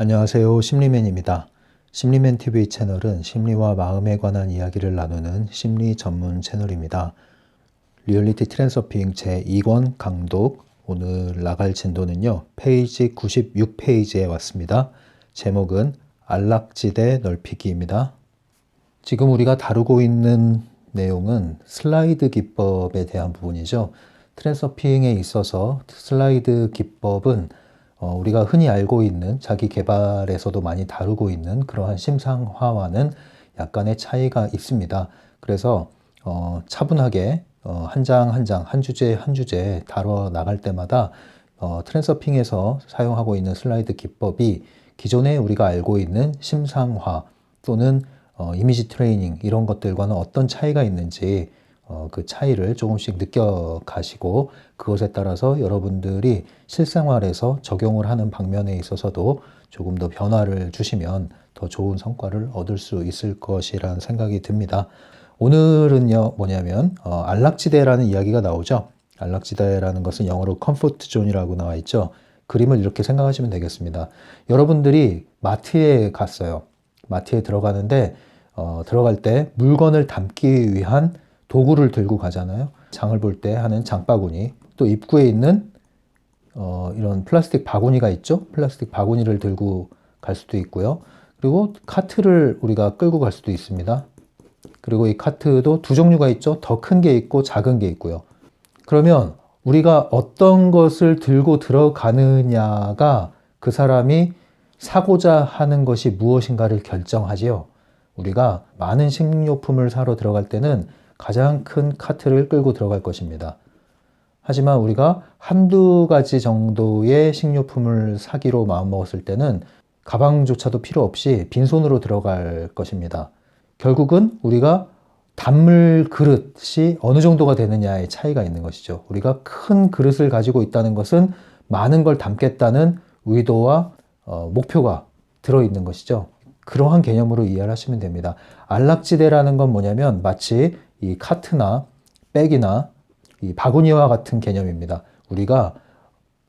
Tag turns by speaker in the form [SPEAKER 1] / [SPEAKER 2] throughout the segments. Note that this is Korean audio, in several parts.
[SPEAKER 1] 안녕하세요. 심리맨입니다. 심리맨 TV 채널은 심리와 마음에 관한 이야기를 나누는 심리 전문 채널입니다. 리얼리티 트랜서핑 제2권 강독 오늘 나갈 진도는요. 페이지 96페이지에 왔습니다. 제목은 안락지대 넓히기입니다. 지금 우리가 다루고 있는 내용은 슬라이드 기법에 대한 부분이죠. 트랜서핑에 있어서 슬라이드 기법은 어, 우리가 흔히 알고 있는 자기 개발에서도 많이 다루고 있는 그러한 심상화와는 약간의 차이가 있습니다. 그래서 어, 차분하게 어, 한장 한 장, 한 주제 한 주제 다뤄 나갈 때마다 어, 트랜서핑에서 사용하고 있는 슬라이드 기법이 기존에 우리가 알고 있는 심상화 또는 어, 이미지 트레이닝 이런 것들과는 어떤 차이가 있는지 어, 그 차이를 조금씩 느껴가시고 그것에 따라서 여러분들이 실생활에서 적용을 하는 방면에 있어서도 조금 더 변화를 주시면 더 좋은 성과를 얻을 수 있을 것이라는 생각이 듭니다. 오늘은요 뭐냐면 어, 안락지대라는 이야기가 나오죠. 안락지대라는 것은 영어로 컴포트 존이라고 나와 있죠. 그림을 이렇게 생각하시면 되겠습니다. 여러분들이 마트에 갔어요. 마트에 들어가는데 어, 들어갈 때 물건을 담기 위한 도구를 들고 가잖아요. 장을 볼 때 하는 장바구니, 또 입구에 있는 어, 이런 플라스틱 바구니가 있죠. 플라스틱 바구니를 들고 갈 수도 있고요. 그리고 카트를 우리가 끌고 갈 수도 있습니다. 그리고 이 카트도 두 종류가 있죠. 더 큰 게 있고 작은 게 있고요. 그러면 우리가 어떤 것을 들고 들어가느냐가 그 사람이 사고자 하는 것이 무엇인가를 결정하지요. 우리가 많은 식료품을 사러 들어갈 때는 가장 큰 카트를 끌고 들어갈 것입니다. 하지만 우리가 한두 가지 정도의 식료품을 사기로 마음먹었을 때는 가방조차도 필요 없이 빈손으로 들어갈 것입니다. 결국은 우리가 담을 그릇이 어느 정도가 되느냐의 차이가 있는 것이죠. 우리가 큰 그릇을 가지고 있다는 것은 많은 걸 담겠다는 의도와 어, 목표가 들어있는 것이죠. 그러한 개념으로 이해를 하시면 됩니다. 안락지대라는 건 뭐냐면 마치 이 카트나 백이나 이 바구니와 같은 개념입니다. 우리가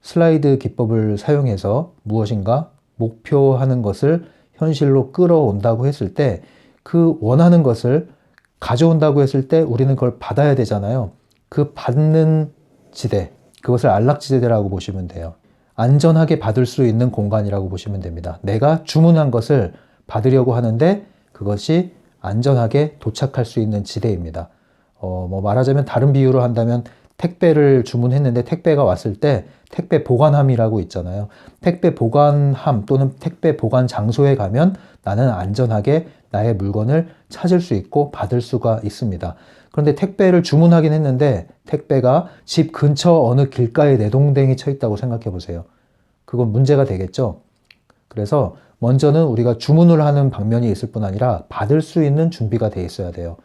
[SPEAKER 1] 슬라이드 기법을 사용해서 무엇인가 목표하는 것을 현실로 끌어온다고 했을 때 그 원하는 것을 가져온다고 했을 때 우리는 그걸 받아야 되잖아요. 그 받는 지대, 그것을 안락지대라고 보시면 돼요. 안전하게 받을 수 있는 공간이라고 보시면 됩니다. 내가 주문한 것을 받으려고 하는데 그것이 안전하게 도착할 수 있는 지대입니다. 어, 뭐 말하자면 다른 비유로 한다면 택배를 주문했는데 택배가 왔을 때 택배 보관함이라고 있잖아요. 택배 보관함 또는 택배 보관 장소에 가면 나는 안전하게 나의 물건을 찾을 수 있고 받을 수가 있습니다. 그런데 택배를 주문하긴 했는데 택배가 집 근처 어느 길가에 내동댕이 쳐 있다고 생각해 보세요. 그건 문제가 되겠죠. 그래서 먼저는 우리가 주문을 하는 방면이 있을 뿐 아니라 받을 수 있는 준비가 돼 있어야 돼요.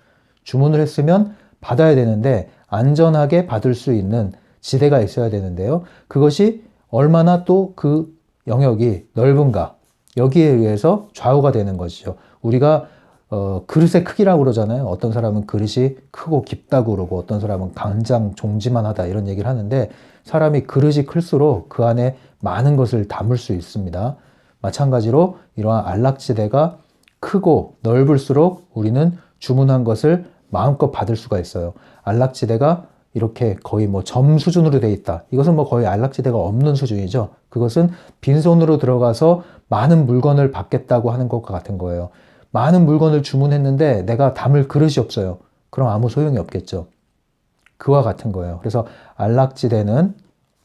[SPEAKER 1] 주문을 했으면 받아야 되는데 안전하게 받을 수 있는 지대가 있어야 되는데요. 그것이 얼마나 또 그 영역이 넓은가 여기에 의해서 좌우가 되는 것이죠. 우리가 어, 그릇의 크기라고 그러잖아요. 어떤 사람은 그릇이 크고 깊다고 그러고 어떤 사람은 간장 종지만 하다 이런 얘기를 하는데 사람이 그릇이 클수록 그 안에 많은 것을 담을 수 있습니다. 마찬가지로 이러한 안락지대가 크고 넓을수록 우리는 주문한 것을 마음껏 받을 수가 있어요. 안락지대가 이렇게 거의 뭐 점 수준으로 돼 있다. 이것은 뭐 거의 안락지대가 없는 수준이죠. 그것은 빈손으로 들어가서 많은 물건을 받겠다고 하는 것과 같은 거예요. 많은 물건을 주문했는데 내가 담을 그릇이 없어요. 그럼 아무 소용이 없겠죠. 그와 같은 거예요. 그래서 안락지대는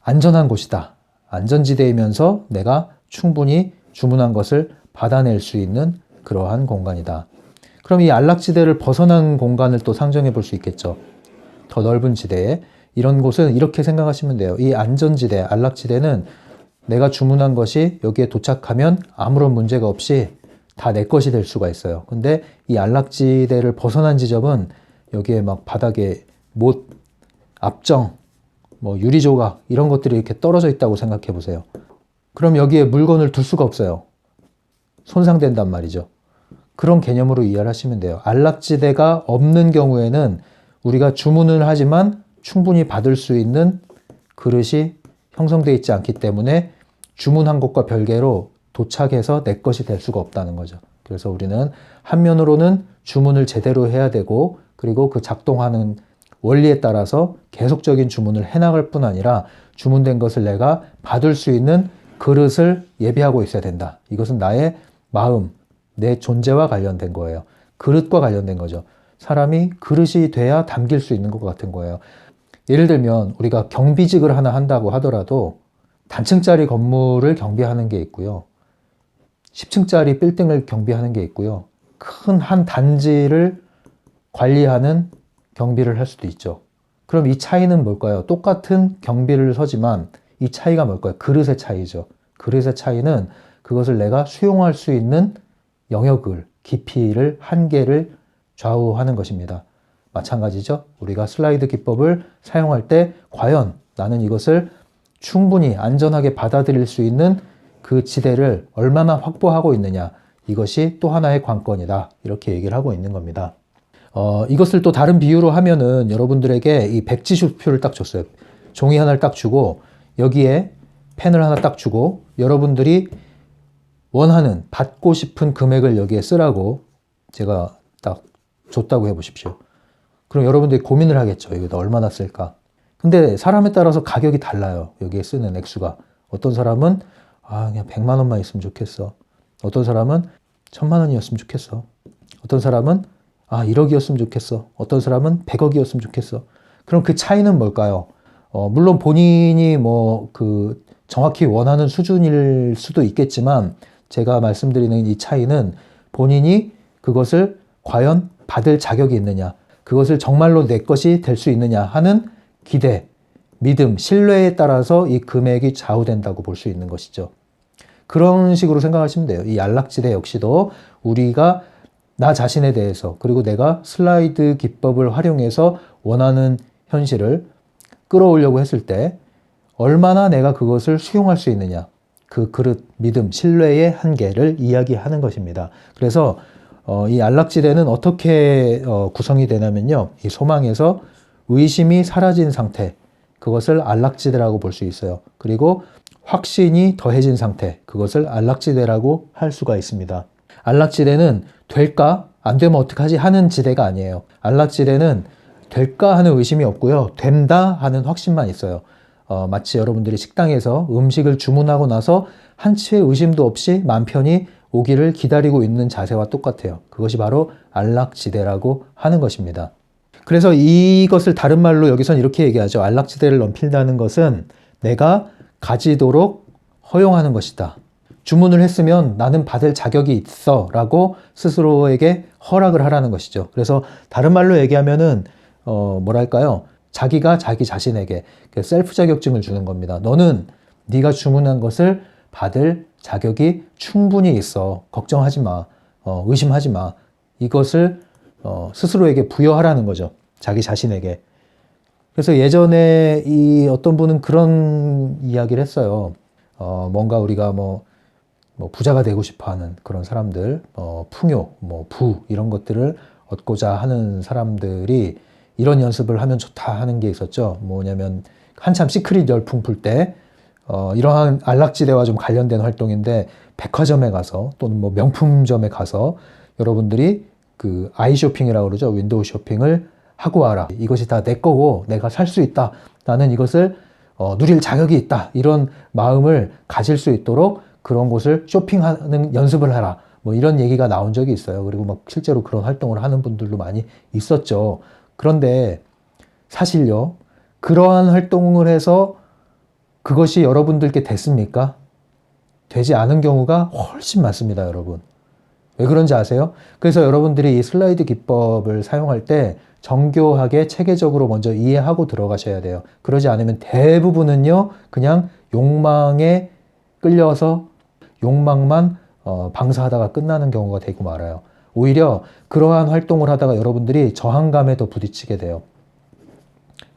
[SPEAKER 1] 안전한 곳이다. 안전지대이면서 내가 충분히 주문한 것을 받아낼 수 있는 그러한 공간이다. 그럼 이 안락지대를 벗어난 공간을 또 상정해 볼 수 있겠죠. 더 넓은 지대에 이런 곳은 이렇게 생각하시면 돼요. 이 안전지대, 안락지대는 내가 주문한 것이 여기에 도착하면 아무런 문제가 없이 다 내 것이 될 수가 있어요. 근데 이 안락지대를 벗어난 지점은 여기에 막 바닥에 못, 앞정, 뭐 유리 조각 이런 것들이 이렇게 떨어져 있다고 생각해 보세요. 그럼 여기에 물건을 둘 수가 없어요. 손상된단 말이죠. 그런 개념으로 이해를 하시면 돼요. 안락지대가 없는 경우에는 우리가 주문을 하지만 충분히 받을 수 있는 그릇이 형성되어 있지 않기 때문에 주문한 것과 별개로 도착해서 내 것이 될 수가 없다는 거죠. 그래서 우리는 한면으로는 주문을 제대로 해야 되고 그리고 그 작동하는 원리에 따라서 계속적인 주문을 해나갈 뿐 아니라 주문된 것을 내가 받을 수 있는 그릇을 예비하고 있어야 된다. 이것은 나의 마음, 내 존재와 관련된 거예요. 그릇과 관련된 거죠. 사람이 그릇이 돼야 담길 수 있는 것 같은 거예요. 예를 들면 우리가 경비직을 하나 한다고 하더라도 단층짜리 건물을 경비하는 게 있고요. 10층짜리 빌딩을 경비하는 게 있고요. 큰 한 단지를 관리하는 경비를 할 수도 있죠. 그럼 이 차이는 뭘까요? 똑같은 경비를 서지만 이 차이가 뭘까요? 그릇의 차이죠. 그릇의 차이는 그것을 내가 수용할 수 있는 영역을, 깊이를, 한계를 좌우하는 것입니다. 마찬가지죠. 우리가 슬라이드 기법을 사용할 때 과연 나는 이것을 충분히 안전하게 받아들일 수 있는 그 지대를 얼마나 확보하고 있느냐. 이것이 또 하나의 관건이다. 이렇게 얘기를 하고 있는 겁니다. 어, 이것을 또 다른 비유로 하면은 여러분들에게 이 백지수표를 딱 줬어요. 종이 하나를 딱 주고 여기에 펜을 하나 딱 주고 여러분들이 원하는 받고 싶은 금액을 여기에 쓰라고 제가 딱 줬다고 해보십시오. 그럼 여러분들이 고민을 하겠죠. 이거 얼마나 쓸까? 근데 사람에 따라서 가격이 달라요. 여기에 쓰는 액수가. 어떤 사람은 아, 그냥 100만 원만 있으면 좋겠어. 어떤 사람은 1000만 원이었으면 좋겠어. 어떤 사람은 아, 1억이었으면 좋겠어. 어떤 사람은 100억이었으면 좋겠어. 그럼 그 차이는 뭘까요? 어, 물론 본인이 뭐 그 정확히 원하는 수준일 수도 있겠지만 제가 말씀드리는 이 차이는 본인이 그것을 과연 받을 자격이 있느냐, 그것을 정말로 내 것이 될 수 있느냐 하는 기대, 믿음, 신뢰에 따라서 이 금액이 좌우된다고 볼 수 있는 것이죠. 그런 식으로 생각하시면 돼요. 이 안락지대 역시도 우리가 나 자신에 대해서 그리고 내가 슬라이드 기법을 활용해서 원하는 현실을 끌어오려고 했을 때 얼마나 내가 그것을 수용할 수 있느냐. 그 그릇, 믿음, 신뢰의 한계를 이야기하는 것입니다. 그래서 어, 이 안락지대는 어떻게 어, 구성이 되냐면요. 이 소망에서 의심이 사라진 상태, 그것을 안락지대라고 볼 수 있어요. 그리고 확신이 더해진 상태, 그것을 안락지대라고 할 수가 있습니다. 안락지대는 될까? 안 되면 어떡하지? 하는 지대가 아니에요. 안락지대는 될까 하는 의심이 없고요. 된다 하는 확신만 있어요. 어, 마치 여러분들이 식당에서 음식을 주문하고 나서 한치의 의심도 없이 맘 편히 오기를 기다리고 있는 자세와 똑같아요. 그것이 바로 안락지대라고 하는 것입니다. 그래서 이것을 다른 말로 여기선 이렇게 얘기하죠. 안락지대를 넘긴다는 것은 내가 가지도록 허용하는 것이다. 주문을 했으면 나는 받을 자격이 있어 라고 스스로에게 허락을 하라는 것이죠. 그래서 다른 말로 얘기하면은, 어, 뭐랄까요. 자기가 자기 자신에게 그 셀프 자격증을 주는 겁니다. 너는 네가 주문한 것을 받을 자격이 충분히 있어. 걱정하지 마. 어, 의심하지 마. 이것을 어, 스스로에게 부여하라는 거죠. 자기 자신에게. 그래서 예전에 이 어떤 분은 그런 이야기를 했어요. 어, 뭔가 우리가 뭐, 뭐 부자가 되고 싶어 하는 그런 사람들, 어, 풍요, 뭐 부, 이런 것들을 얻고자 하는 사람들이 이런 연습을 하면 좋다 하는 게 있었죠. 뭐냐면 한참 시크릿 열풍 불 때, 어, 이러한 안락지대와 좀 관련된 활동인데 백화점에 가서 또는 뭐 명품점에 가서 여러분들이 그 아이 쇼핑이라고 그러죠. 윈도우 쇼핑을 하고 와라. 이것이 다 내 거고 내가 살 수 있다. 나는 이것을 어, 누릴 자격이 있다. 이런 마음을 가질 수 있도록 그런 곳을 쇼핑하는 연습을 하라. 뭐 이런 얘기가 나온 적이 있어요. 그리고 막 실제로 그런 활동을 하는 분들도 많이 있었죠. 그런데 사실요. 그러한 활동을 해서 그것이 여러분들께 됐습니까? 되지 않은 경우가 훨씬 많습니다, 여러분. 왜 그런지 아세요? 그래서 여러분들이 이 슬라이드 기법을 사용할 때 정교하게 체계적으로 먼저 이해하고 들어가셔야 돼요. 그러지 않으면 대부분은요, 그냥 욕망에 끌려서 욕망만 어, 방사하다가 끝나는 경우가 되고 말아요. 오히려 그러한 활동을 하다가 여러분들이 저항감에 더 부딪히게 돼요.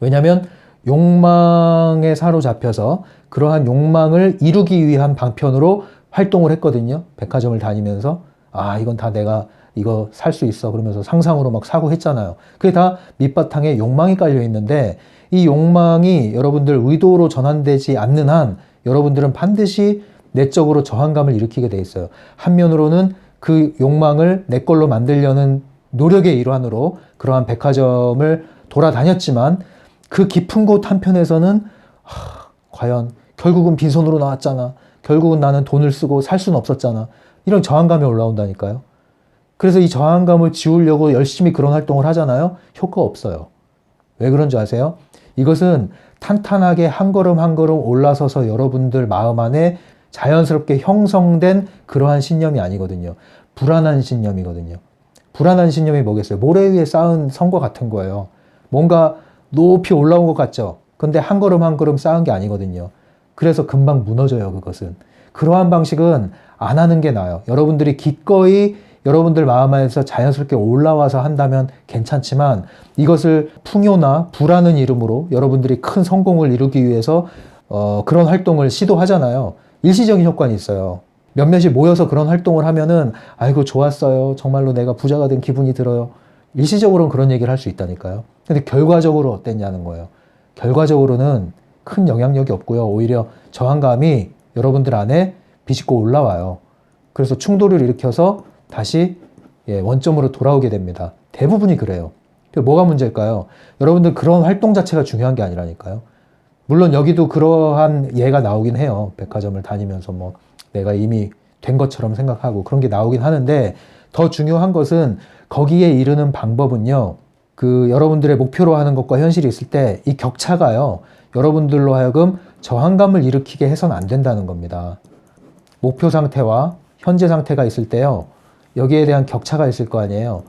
[SPEAKER 1] 왜냐하면 욕망에 사로잡혀서 그러한 욕망을 이루기 위한 방편으로 활동을 했거든요. 백화점을 다니면서 아 이건 다 내가 이거 살 수 있어 그러면서 상상으로 막 사고 했잖아요. 그게 다 밑바탕에 욕망이 깔려 있는데 이 욕망이 여러분들 의도로 전환되지 않는 한 여러분들은 반드시 내적으로 저항감을 일으키게 돼 있어요. 한면으로는 그 욕망을 내 걸로 만들려는 노력의 일환으로 그러한 백화점을 돌아다녔지만 그 깊은 곳 한편에서는 하, 과연 결국은 빈손으로 나왔잖아. 결국은 나는 돈을 쓰고 살 수는 없었잖아. 이런 저항감이 올라온다니까요. 그래서 이 저항감을 지우려고 열심히 그런 활동을 하잖아요. 효과 없어요. 왜 그런 줄 아세요? 이것은 탄탄하게 한 걸음 한 걸음 올라서서 여러분들 마음 안에 자연스럽게 형성된 그러한 신념이 아니거든요. 불안한 신념이거든요. 불안한 신념이 뭐겠어요? 모래 위에 쌓은 성과 같은 거예요. 뭔가 높이 올라온 것 같죠? 근데 한 걸음 한 걸음 쌓은 게 아니거든요. 그래서 금방 무너져요, 그것은. 그러한 방식은 안 하는 게 나아요. 여러분들이 기꺼이 여러분들 마음 안에서 자연스럽게 올라와서 한다면 괜찮지만 이것을 풍요나 부라는 이름으로 여러분들이 큰 성공을 이루기 위해서 어, 그런 활동을 시도하잖아요. 일시적인 효과는 있어요. 몇몇이 모여서 그런 활동을 하면은 아이고 좋았어요. 정말로 내가 부자가 된 기분이 들어요. 일시적으로는 그런 얘기를 할 수 있다니까요. 근데 결과적으로 어땠냐는 거예요. 결과적으로는 큰 영향력이 없고요. 오히려 저항감이 여러분들 안에 비집고 올라와요. 그래서 충돌을 일으켜서 다시 예, 원점으로 돌아오게 됩니다. 대부분이 그래요. 뭐가 문제일까요? 여러분들 그런 활동 자체가 중요한 게 아니라니까요. 물론 여기도 그러한 예가 나오긴 해요. 백화점을 다니면서 뭐 내가 이미 된 것처럼 생각하고 그런 게 나오긴 하는데 더 중요한 것은 거기에 이르는 방법은요. 그 여러분들의 목표로 하는 것과 현실이 있을 때 이 격차가요. 여러분들로 하여금 저항감을 일으키게 해서는 안 된다는 겁니다. 목표 상태와 현재 상태가 있을 때요. 여기에 대한 격차가 있을 거 아니에요.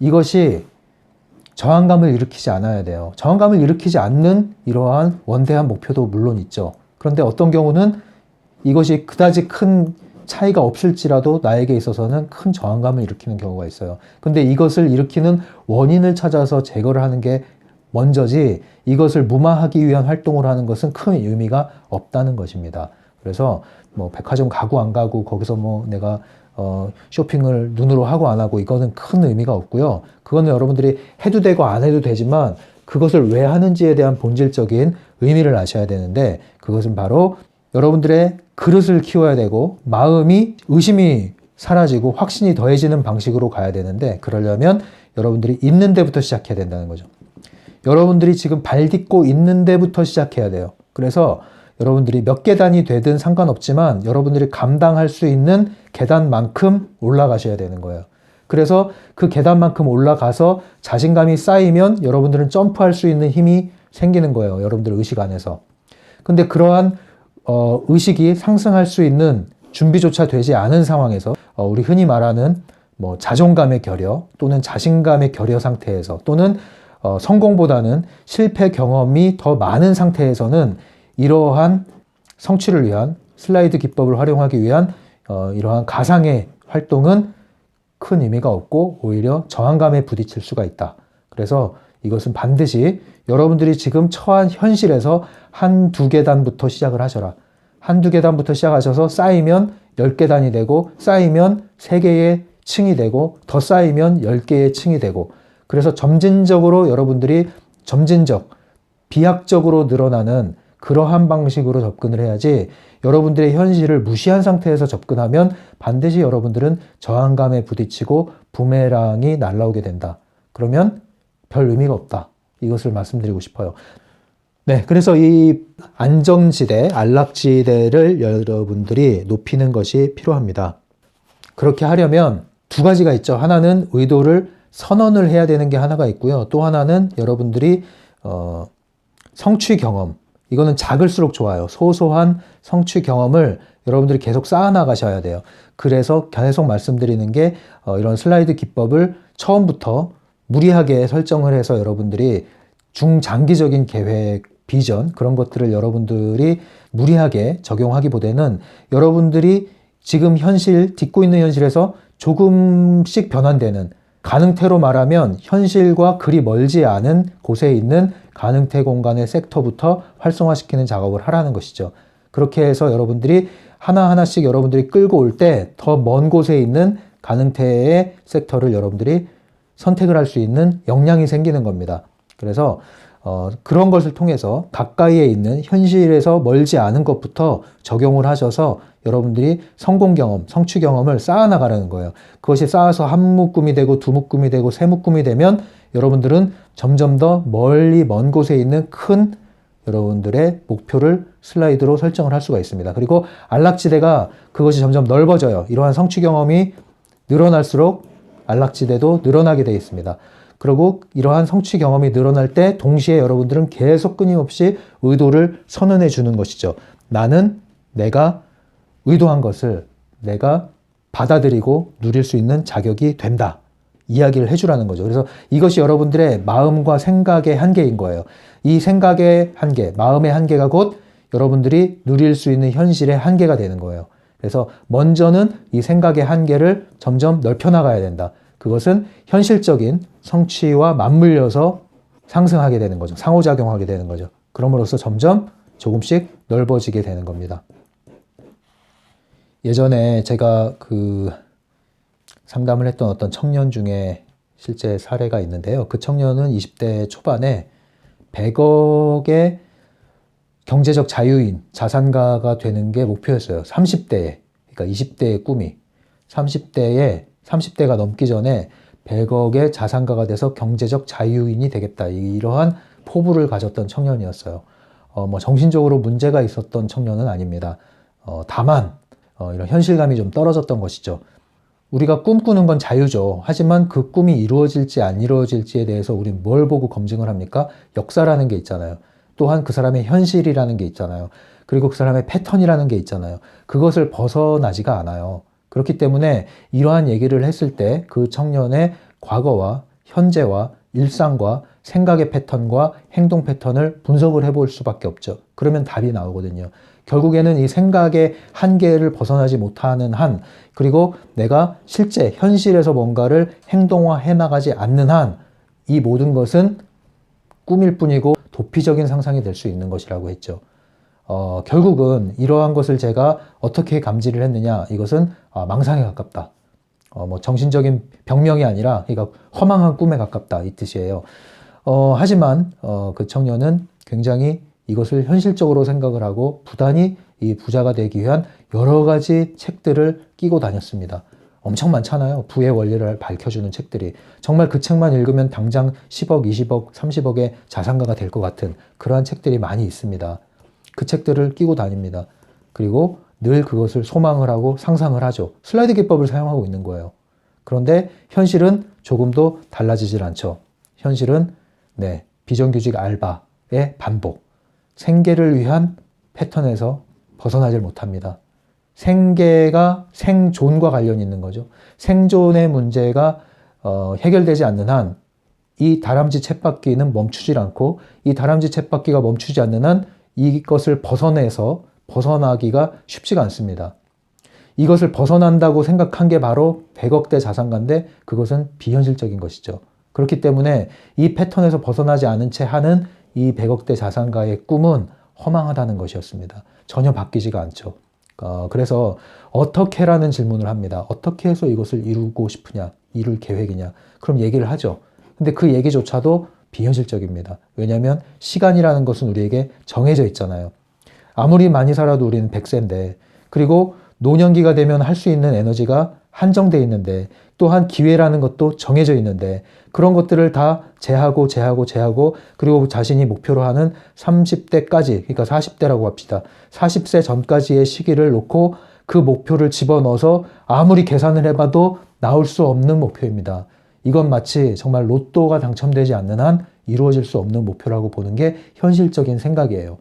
[SPEAKER 1] 이것이 저항감을 일으키지 않아야 돼요. 저항감을 일으키지 않는 이러한 원대한 목표도 물론 있죠. 그런데 어떤 경우는 이것이 그다지 큰 차이가 없을지라도 나에게 있어서는 큰 저항감을 일으키는 경우가 있어요. 근데 이것을 일으키는 원인을 찾아서 제거를 하는 게 먼저지 이것을 무마하기 위한 활동을 하는 것은 큰 의미가 없다는 것입니다. 그래서 뭐 백화점 가고 안 가고 거기서 뭐 내가 어, 쇼핑을 눈으로 하고 안 하고 이거는 큰 의미가 없고요. 그거는 여러분들이 해도 되고 안 해도 되지만 그것을 왜 하는지에 대한 본질적인 의미를 아셔야 되는데 그것은 바로 여러분들의 그릇을 키워야 되고 마음이 의심이 사라지고 확신이 더해지는 방식으로 가야 되는데 그러려면 여러분들이 있는 데부터 시작해야 된다는 거죠. 여러분들이 지금 발 딛고 있는 데부터 시작해야 돼요. 그래서 여러분들이 몇 계단이 되든 상관없지만 여러분들이 감당할 수 있는 계단만큼 올라가셔야 되는 거예요. 그래서 그 계단만큼 올라가서 자신감이 쌓이면 여러분들은 점프할 수 있는 힘이 생기는 거예요. 여러분들 의식 안에서. 근데 그러한 어, 의식이 상승할 수 있는 준비조차 되지 않은 상황에서 어, 우리 흔히 말하는 뭐 자존감의 결여 또는 자신감의 결여 상태에서 또는 어, 성공보다는 실패 경험이 더 많은 상태에서는 이러한 성취를 위한 슬라이드 기법을 활용하기 위한 어, 이러한 가상의 활동은 큰 의미가 없고 오히려 저항감에 부딪힐 수가 있다. 그래서 이것은 반드시 여러분들이 지금 처한 현실에서 한 두 계단부터 시작을 하셔라. 한 두 계단부터 시작하셔서 쌓이면 열 계단이 되고 쌓이면 세 개의 층이 되고 더 쌓이면 열 개의 층이 되고 그래서 점진적으로 여러분들이 점진적 비약적으로 늘어나는 그러한 방식으로 접근을 해야지 여러분들의 현실을 무시한 상태에서 접근하면 반드시 여러분들은 저항감에 부딪히고 부메랑이 날라오게 된다. 그러면 별 의미가 없다. 이것을 말씀드리고 싶어요. 네, 그래서 이 안정지대, 안락지대를 여러분들이 높이는 것이 필요합니다. 그렇게 하려면 두 가지가 있죠. 하나는 의도를 선언을 해야 되는 게 하나가 있고요. 또 하나는 여러분들이 어, 성취 경험, 이거는 작을수록 좋아요. 소소한 성취 경험을 여러분들이 계속 쌓아나가셔야 돼요. 그래서 계속 말씀드리는 게 어, 이런 슬라이드 기법을 처음부터 무리하게 설정을 해서 여러분들이 중장기적인 계획, 비전 그런 것들을 여러분들이 무리하게 적용하기보다는 여러분들이 지금 현실, 딛고 있는 현실에서 조금씩 변환되는 가능태로 말하면 현실과 그리 멀지 않은 곳에 있는 가능태 공간의 섹터부터 활성화시키는 작업을 하라는 것이죠. 그렇게 해서 여러분들이 하나하나씩 여러분들이 끌고 올 때 더 먼 곳에 있는 가능태의 섹터를 여러분들이 선택을 할 수 있는 역량이 생기는 겁니다. 그래서 어, 그런 것을 통해서 가까이에 있는 현실에서 멀지 않은 것부터 적용을 하셔서 여러분들이 성공 경험, 성취 경험을 쌓아나가라는 거예요. 그것이 쌓아서 한 묶음이 되고 두 묶음이 되고 세 묶음이 되면 여러분들은 점점 더 멀리 먼 곳에 있는 큰 여러분들의 목표를 슬라이드로 설정을 할 수가 있습니다. 그리고 안락지대가 그것이 점점 넓어져요. 이러한 성취 경험이 늘어날수록 안락지대도 늘어나게 되어 있습니다. 그리고 이러한 성취 경험이 늘어날 때 동시에 여러분들은 계속 끊임없이 의도를 선언해 주는 것이죠. 나는 내가 의도한 것을 내가 받아들이고 누릴 수 있는 자격이 된다. 이야기를 해주라는 거죠. 그래서 이것이 여러분들의 마음과 생각의 한계인 거예요. 이 생각의 한계, 마음의 한계가 곧 여러분들이 누릴 수 있는 현실의 한계가 되는 거예요. 그래서 먼저는 이 생각의 한계를 점점 넓혀나가야 된다. 그것은 현실적인 성취와 맞물려서 상승하게 되는 거죠. 상호작용하게 되는 거죠. 그럼으로써 점점 조금씩 넓어지게 되는 겁니다. 예전에 제가 그 상담을 했던 어떤 청년 중에 실제 사례가 있는데요. 그 청년은 20대 초반에 100억의 경제적 자유인, 자산가가 되는 게 목표였어요. 30대에. 그러니까 20대의 꿈이. 30대에, 30대가 넘기 전에 100억의 자산가가 돼서 경제적 자유인이 되겠다. 이러한 포부를 가졌던 청년이었어요. 어, 뭐 정신적으로 문제가 있었던 청년은 아닙니다. 어, 다만, 어, 이런 현실감이 좀 떨어졌던 것이죠. 우리가 꿈꾸는 건 자유죠. 하지만 그 꿈이 이루어질지 안 이루어질지에 대해서 우리는 뭘 보고 검증을 합니까? 역사라는 게 있잖아요. 또한 그 사람의 현실이라는 게 있잖아요. 그리고 그 사람의 패턴이라는 게 있잖아요. 그것을 벗어나지가 않아요. 그렇기 때문에 이러한 얘기를 했을 때 그 청년의 과거와 현재와 일상과 생각의 패턴과 행동 패턴을 분석을 해볼 수밖에 없죠. 그러면 답이 나오거든요. 결국에는 이 생각의 한계를 벗어나지 못하는 한, 그리고 내가 실제 현실에서 뭔가를 행동화해 나가지 않는 한, 이 모든 것은 꿈일 뿐이고 도피적인 상상이 될 수 있는 것이라고 했죠. 어, 결국은 이러한 것을 제가 어떻게 감지를 했느냐, 이것은 아, 망상에 가깝다. 어, 뭐 정신적인 병명이 아니라, 그러니까 허망한 꿈에 가깝다 이 뜻이에요. 어, 하지만 어, 그 청년은 굉장히 이것을 현실적으로 생각을 하고 부단히 이 부자가 되기 위한 여러 가지 책들을 끼고 다녔습니다. 엄청 많잖아요. 부의 원리를 밝혀주는 책들이. 정말 그 책만 읽으면 당장 10억, 20억, 30억의 자산가가 될 것 같은 그러한 책들이 많이 있습니다. 그 책들을 끼고 다닙니다. 그리고 늘 그것을 소망을 하고 상상을 하죠. 슬라이드 기법을 사용하고 있는 거예요. 그런데 현실은 조금도 달라지질 않죠. 현실은 네, 비정규직 알바의 반복. 생계를 위한 패턴에서 벗어나질 못합니다. 생계가 생존과 관련이 있는 거죠. 생존의 문제가 어, 해결되지 않는 한 이 다람쥐 쳇바퀴는 멈추질 않고 이 다람쥐 쳇바퀴가 멈추지 않는 한 이것을 벗어내서 벗어나기가 쉽지가 않습니다. 이것을 벗어난다고 생각한 게 바로 100억대 자산가인데 그것은 비현실적인 것이죠. 그렇기 때문에 이 패턴에서 벗어나지 않은 채 하는 이 100억대 자산가의 꿈은 허망하다는 것이었습니다. 전혀 바뀌지가 않죠. 어, 그래서 어떻게라는 질문을 합니다. 어떻게 해서 이것을 이루고 싶으냐, 이룰 계획이냐. 그럼 얘기를 하죠. 근데 그 얘기조차도 비현실적입니다. 왜냐하면 시간이라는 것은 우리에게 정해져 있잖아요. 아무리 많이 살아도 우리는 100세인데, 그리고 노년기가 되면 할 수 있는 에너지가 한정돼 있는데, 또한 기회라는 것도 정해져 있는데, 그런 것들을 다 제하고 제하고 제하고 그리고 자신이 목표로 하는 30대까지 그러니까 40대라고 합시다. 40세 전까지의 시기를 놓고 그 목표를 집어넣어서 아무리 계산을 해봐도 나올 수 없는 목표입니다. 이건 마치 정말 로또가 당첨되지 않는 한 이루어질 수 없는 목표라고 보는 게 현실적인 생각이에요.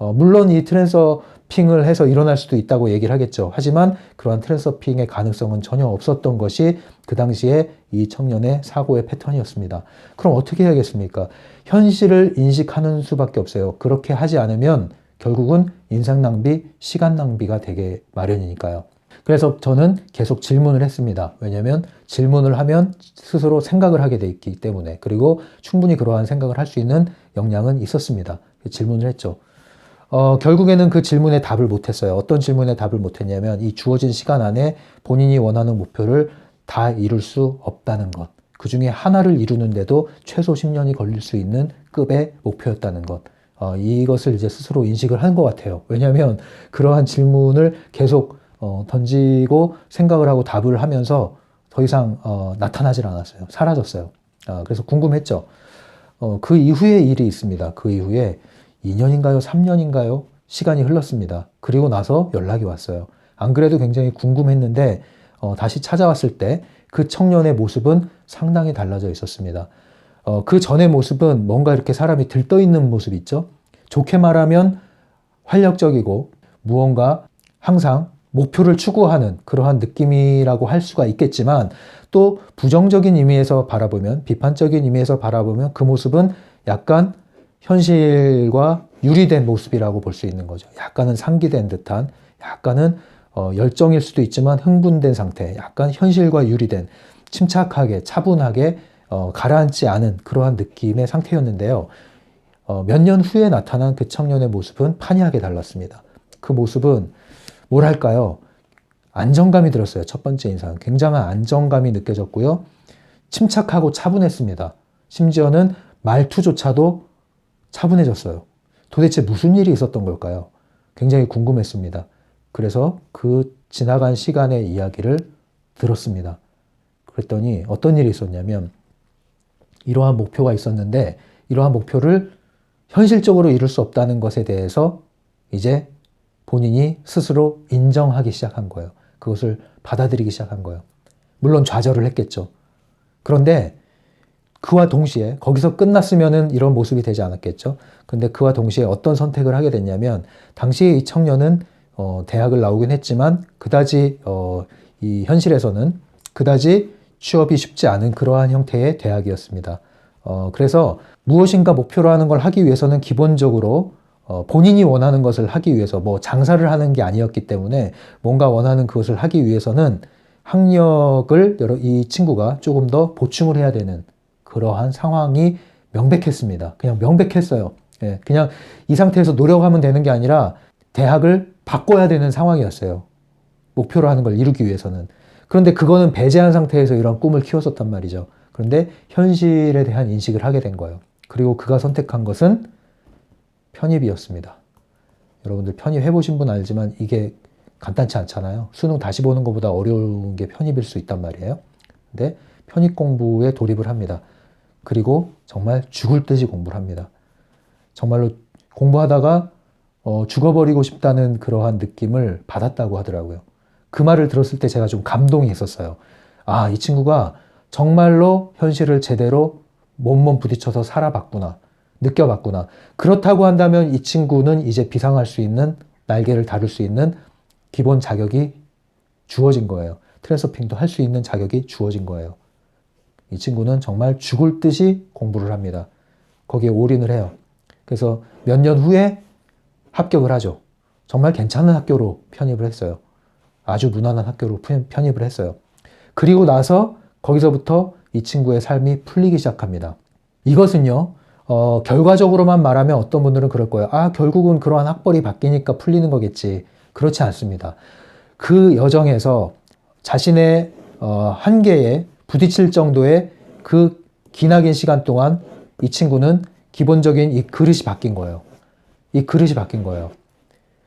[SPEAKER 1] 어, 물론 이 트랜서핑을 해서 일어날 수도 있다고 얘기를 하겠죠. 하지만 그러한 트랜서핑의 가능성은 전혀 없었던 것이 그 당시에 이 청년의 사고의 패턴이었습니다. 그럼 어떻게 해야겠습니까? 현실을 인식하는 수밖에 없어요. 그렇게 하지 않으면 결국은 인생 낭비, 시간 낭비가 되게 마련이니까요. 그래서 저는 계속 질문을 했습니다. 왜냐하면 질문을 하면 스스로 생각을 하게 돼 있기 때문에 그리고 충분히 그러한 생각을 할 수 있는 역량은 있었습니다. 질문을 했죠. 어, 결국에는 그 질문에 답을 못했어요. 어떤 질문에 답을 못했냐면 이 주어진 시간 안에 본인이 원하는 목표를 다 이룰 수 없다는 것. 그 중에 하나를 이루는데도 최소 10년이 걸릴 수 있는 급의 목표였다는 것. 어, 이것을 이제 스스로 인식을 한 것 같아요. 왜냐하면 그러한 질문을 계속 어, 던지고 생각을 하고 답을 하면서 더 이상 어, 나타나질 않았어요. 사라졌어요. 아, 그래서 궁금했죠. 어, 그 이후에 일이 있습니다. 그 이후에 2년인가요? 3년인가요? 시간이 흘렀습니다. 그리고 나서 연락이 왔어요. 안 그래도 굉장히 궁금했는데 어, 다시 찾아왔을 때 그 청년의 모습은 상당히 달라져 있었습니다. 어, 그 전의 모습은 뭔가 이렇게 사람이 들떠 있는 모습 있죠? 좋게 말하면 활력적이고 무언가 항상 목표를 추구하는 그러한 느낌이라고 할 수가 있겠지만 또 부정적인 의미에서 바라보면 비판적인 의미에서 바라보면 그 모습은 약간 현실과 유리된 모습이라고 볼 수 있는 거죠. 약간은 상기된 듯한 약간은 어, 열정일 수도 있지만 흥분된 상태, 약간 현실과 유리된 침착하게 차분하게 어, 가라앉지 않은 그러한 느낌의 상태였는데요. 어, 몇 년 후에 나타난 그 청년의 모습은 판이하게 달랐습니다. 그 모습은 뭐랄까요? 안정감이 들었어요. 첫 번째 인상. 굉장한 안정감이 느껴졌고요. 침착하고 차분했습니다. 심지어는 말투조차도 차분해졌어요. 도대체 무슨 일이 있었던 걸까요? 굉장히 궁금했습니다. 그래서 그 지나간 시간의 이야기를 들었습니다. 그랬더니 어떤 일이 있었냐면 이러한 목표가 있었는데 이러한 목표를 현실적으로 이룰 수 없다는 것에 대해서 이제 본인이 스스로 인정하기 시작한 거예요. 그것을 받아들이기 시작한 거예요. 물론 좌절을 했겠죠. 그런데 그와 동시에 거기서 끝났으면은 이런 모습이 되지 않았겠죠. 근데 그와 동시에 어떤 선택을 하게 됐냐면 당시 이 청년은 어, 대학을 나오긴 했지만 그다지 어, 이 현실에서는 그다지 취업이 쉽지 않은 그러한 형태의 대학이었습니다. 어, 그래서 무엇인가 목표로 하는 걸 하기 위해서는 기본적으로 어, 본인이 원하는 것을 하기 위해서 뭐 장사를 하는 게 아니었기 때문에 뭔가 원하는 그것을 하기 위해서는 학력을 여러 이 친구가 조금 더 보충을 해야 되는 그러한 상황이 명백했습니다. 그냥 명백했어요. 예, 그냥 이 상태에서 노력하면 되는 게 아니라 대학을 바꿔야 되는 상황이었어요. 목표로 하는 걸 이루기 위해서는. 그런데 그거는 배제한 상태에서 이런 꿈을 키웠었단 말이죠. 그런데 현실에 대한 인식을 하게 된 거예요. 그리고 그가 선택한 것은 편입이었습니다. 여러분들 편입 해 보신 분 알지만 이게 간단치 않잖아요. 수능 다시 보는 것보다 어려운 게 편입일 수 있단 말이에요. 근데 편입 공부에 돌입을 합니다. 그리고 정말 죽을 듯이 공부를 합니다. 정말로 공부하다가 어, 죽어버리고 싶다는 그러한 느낌을 받았다고 하더라고요. 그 말을 들었을 때 제가 좀 감동이 있었어요. 아, 이 친구가 정말로 현실을 제대로 몸몸 부딪혀서 살아봤구나. 느껴봤구나. 그렇다고 한다면 이 친구는 이제 비상할 수 있는 날개를 다룰 수 있는 기본 자격이 주어진 거예요. 트랜서핑도 할 수 있는 자격이 주어진 거예요. 이 친구는 정말 죽을 듯이 공부를 합니다. 거기에 올인을 해요. 그래서 몇 년 후에 합격을 하죠. 정말 괜찮은 학교로 편입을 했어요. 아주 무난한 학교로 편입을 했어요. 그리고 나서 거기서부터 이 친구의 삶이 풀리기 시작합니다. 이것은요, 어, 결과적으로만 말하면 어떤 분들은 그럴 거예요. 아, 결국은 그러한 학벌이 바뀌니까 풀리는 거겠지. 그렇지 않습니다. 그 여정에서 자신의 어, 한계에 부딪힐 정도의 그 기나긴 시간 동안 이 친구는 기본적인 이 그릇이 바뀐 거예요. 이 그릇이 바뀐 거예요.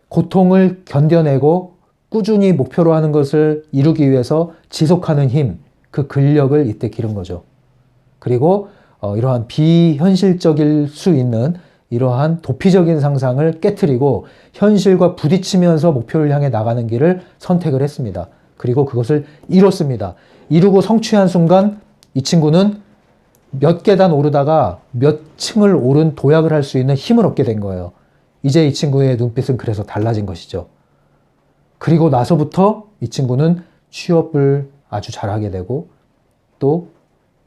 [SPEAKER 1] 고통을 견뎌내고 꾸준히 목표로 하는 것을 이루기 위해서 지속하는 힘, 그 근력을 이때 기른 거죠. 그리고 어, 이러한 비현실적일 수 있는 이러한 도피적인 상상을 깨뜨리고 현실과 부딪히면서 목표를 향해 나가는 길을 선택을 했습니다. 그리고 그것을 이뤘습니다. 이루고 성취한 순간 이 친구는 몇 계단 오르다가 몇 층을 오른 도약을 할 수 있는 힘을 얻게 된 거예요. 이제 이 친구의 눈빛은 그래서 달라진 것이죠. 그리고 나서부터 이 친구는 취업을 아주 잘하게 되고 또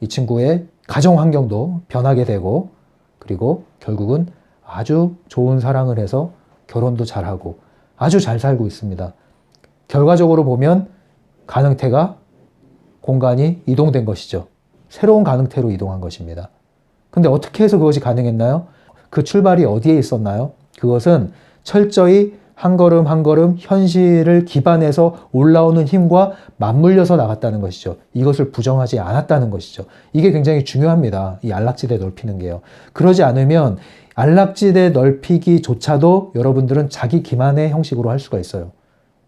[SPEAKER 1] 이 친구의 가정 환경도 변하게 되고 그리고 결국은 아주 좋은 사랑을 해서 결혼도 잘하고 아주 잘 살고 있습니다. 결과적으로 보면 가능태가 공간이 이동된 것이죠. 새로운 가능태로 이동한 것입니다. 근데 어떻게 해서 그것이 가능했나요? 그 출발이 어디에 있었나요? 그것은 철저히 한 걸음 한 걸음 현실을 기반해서 올라오는 힘과 맞물려서 나갔다는 것이죠. 이것을 부정하지 않았다는 것이죠. 이게 굉장히 중요합니다. 이 안락지대 넓히는 게요. 그러지 않으면 안락지대 넓히기조차도 여러분들은 자기 기만의 형식으로 할 수가 있어요.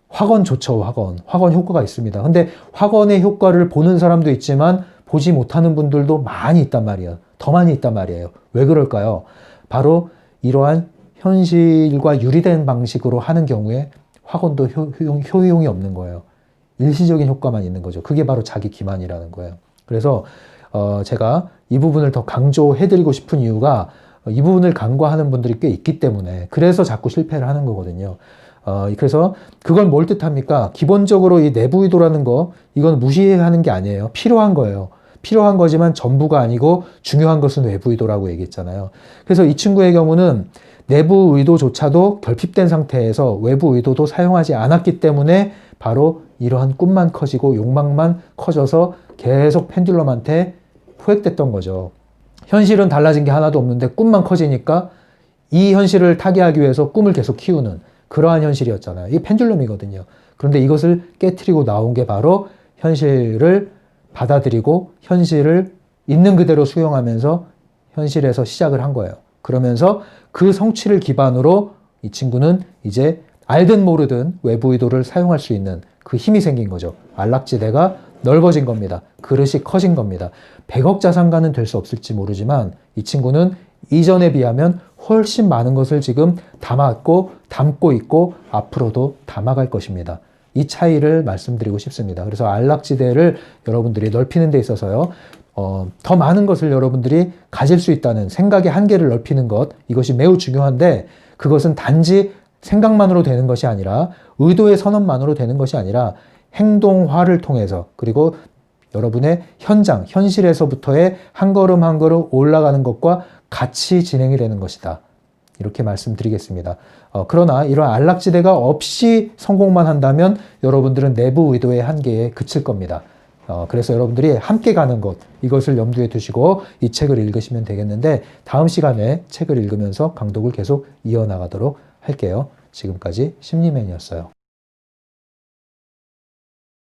[SPEAKER 1] 확언 좋죠, 확언. 확언 효과가 있습니다. 근데 확언의 효과를 보는 사람도 있지만 보지 못하는 분들도 많이 있단 말이에요. 더 많이 있단 말이에요. 왜 그럴까요? 바로 이러한 현실과 유리된 방식으로 하는 경우에 효, 효용, 효용이 없는 거예요. 일시적인 효과만 있는 거죠. 그게 바로 자기 기만이라는 거예요. 그래서 어, 제가 이 부분을 더 강조해드리고 싶은 이유가 이 부분을 간과하는 분들이 꽤 있기 때문에 그래서 자꾸 실패를 하는 거거든요. 어, 그래서 그건 뭘 뜻합니까? 기본적으로 이 내부 의도라는 거 이건 무시하는 게 아니에요. 필요한 거예요. 필요한 거지만 전부가 아니고 중요한 것은 외부 의도라고 얘기했잖아요. 그래서 이 친구의 경우는 내부 의도조차도 결핍된 상태에서 외부 의도도 사용하지 않았기 때문에 바로 이러한 꿈만 커지고 욕망만 커져서 계속 펜듈럼한테 후획됐던 거죠. 현실은 달라진 게 하나도 없는데 꿈만 커지니까 이 현실을 타개하기 위해서 꿈을 계속 키우는 그러한 현실이었잖아요. 이게 펜듈럼이거든요. 그런데 이것을 깨트리고 나온 게 바로 현실을 받아들이고 현실을 있는 그대로 수용하면서 현실에서 시작을 한 거예요. 그러면서 그 성취를 기반으로 이 친구는 이제 알든 모르든 외부 의도를 사용할 수 있는 그 힘이 생긴 거죠. 안락지대가 넓어진 겁니다. 그릇이 커진 겁니다. 100억 자산가는 될 수 없을지 모르지만 이 친구는 이전에 비하면 훨씬 많은 것을 지금 담았고 담고 있고 앞으로도 담아갈 것입니다. 이 차이를 말씀드리고 싶습니다. 그래서 안락지대를 여러분들이 넓히는 데 있어서요. 어, 더 많은 것을 여러분들이 가질 수 있다는 생각의 한계를 넓히는 것 이것이 매우 중요한데 그것은 단지 생각만으로 되는 것이 아니라 의도의 선언만으로 되는 것이 아니라 행동화를 통해서 그리고 여러분의 현장, 현실에서부터의 한 걸음 한 걸음 올라가는 것과 같이 진행이 되는 것이다. 이렇게 말씀드리겠습니다. 어, 그러나 이런 안락지대가 없이 성공만 한다면 여러분들은 내부 의도의 한계에 그칠 겁니다. 어, 그래서 여러분들이 함께 가는 것, 이것을 염두에 두시고 이 책을 읽으시면 되겠는데 다음 시간에 책을 읽으면서 강독을 계속 이어나가도록 할게요. 지금까지 심리맨이었어요.